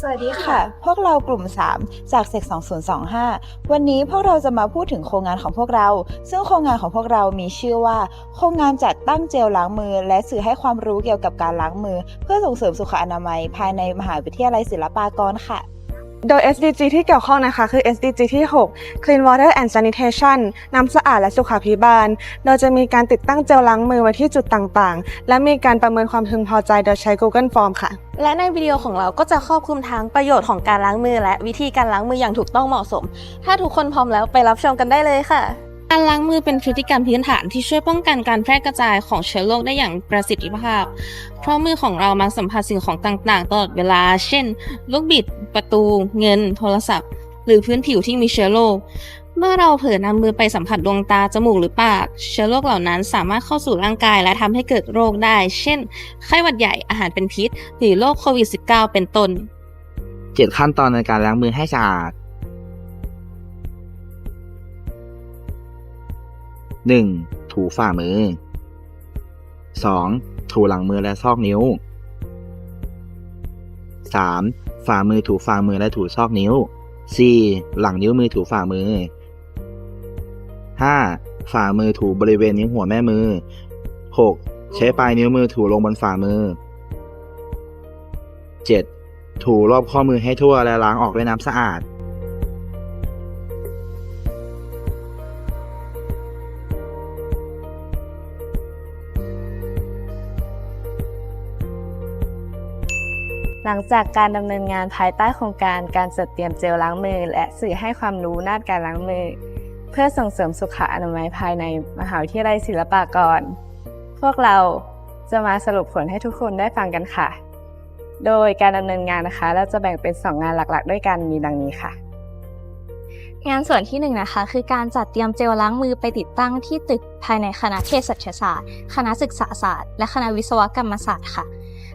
สวัสดีค่ะ พวกเรากลุ่ม 3 จากเซก2025 วันนี้พวกเราจะมาพูดถึงโครงงานของพวกเรา ซึ่งโครงงานของพวกเรามีชื่อว่า โครงงานจัดตั้งเจลล้างมือ และสื่อให้ความรู้เกี่ยวกับการล้างมือ เพื่อส่งเสริมสุขอนามัย ภายในมหาวิทยาลัยศิลปากรค่ะ โดย SDG ที่เกี่ยวข้องนะคะ คือ SDG ที่ 6 Clean Water and Sanitation น้ำสะอาดและสุขาภิบาล โดยจะมีการติดตั้งเจลล้างมือไว้ที่จุดต่างๆ และมีการประเมินความพึงพอใจโดยใช้ Google Form ค่ะ และในวิดีโอของเราก็จะครอบคลุมทั้งประโยชน์ของการล้างมือ และวิธีการล้างมืออย่างถูกต้องเหมาะสม ถ้าทุกคนพร้อมแล้วไปรับชมกันได้เลยค่ะ การล้างมือเป็นพฤติกรรมพื้นฐานที่ช่วยป้องกันการแพร่กระจายของเชื้อโรคได้อย่างประสิทธิภาพ เพราะมือของเรามักสัมผัสสิ่งของต่างๆ ตลอดเวลา เช่น ลูกบิด ประตู เงิน โทรศัพท์ หรือพื้นผิวที่มีเชื้อโรค เมื่อเราเผลอนำมือไปสัมผัสดวงตา จมูก หรือปาก เชื้อโรคเหล่านั้นสามารถเข้าสู่ร่างกายและทำให้เกิดโรคได้ เช่น ไข้หวัดใหญ่ อาหารเป็นพิษ หรือโรคโควิด -19 เป็นต้นเจ็ดขั้นตอนในการล้างมือให้สะอาด 1. ถูฝ่ามือ 2. ถูหลังมือและซอกนิ้ว 3. ฝ่ามือถูฝ่ามือและถูซอกนิ้ว 4. หลังนิ้วมือถูฝ่ามือ 5. ฝ่ามือถูบริเวณนิ้วหัวแม่มือ 6. ใช้ปลายนิ้วมือถูลงบนฝ่ามือ 7. ถูรอบข้อมือให้ทั่วและล้างออกด้วยน้ำสะอาด หลังจากการดำเนินงานภายใต้โครงการการจัดเตรียมเจลล้างมือ และสื่อให้ความรู้ด้านการล้างมือ เพื่อส่งเสริมสุขอนามัยภายในมหาวิทยาลัยศิลปากร พวกเราจะมาสรุปผลให้ทุกคนได้ฟังกันค่ะ โดยการดำเนินงานนะคะ เราจะแบ่งเป็น 2 งานหลักๆ ด้วยกันมีดังนี้ค่ะ งานส่วนที่1นงนะคะ คือการจัดเตรียมเจลล้างมือไปติดตั้งที่ตึกภายในคณะเภสัชศาสตร์ คณะศึกษาศาสตร์ และคณะวิศวกรรมศาสตร์ค่ะ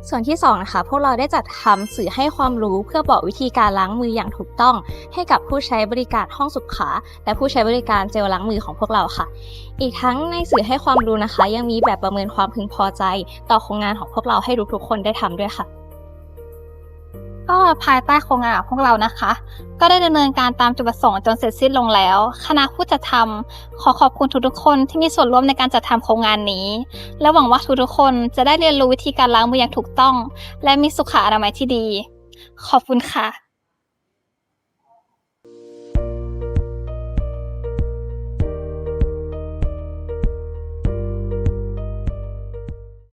ส่วนที่2นะคะพวกเราได้จัดทำสื่อให้ความรู้เพื่อบอกวิธีการล้างมืออย่างถูกต้อง ให้กับผู้ใช้บริการห้องสุขา และผู้ใช้บริการเจลล้างมือของพวกเราค่ะ อีกทั้งในสื่อให้ความรู้นะคะ ยังมีแบบประเมินความพึงพอใจ ต่อโครงงานของพวกเราให้ทุกๆคนได้ทำด้วยค่ะ ก็ภายใต้โครงงานของพวกเรานะคะ ก็ได้ดำเนินการตามจุดประสงค์จนเสร็จสิ้นลงแล้ว คณะผู้จัดทำขอขอบคุณทุกๆคนที่มีส่วนร่วมในการจัดทำโครงงานนี้ และหวังว่าทุกๆคนจะได้เรียนรู้วิธีการล้างมืออย่างถูกต้อง และมีสุขอนามัยที่ดี ขอบคุณค่ะ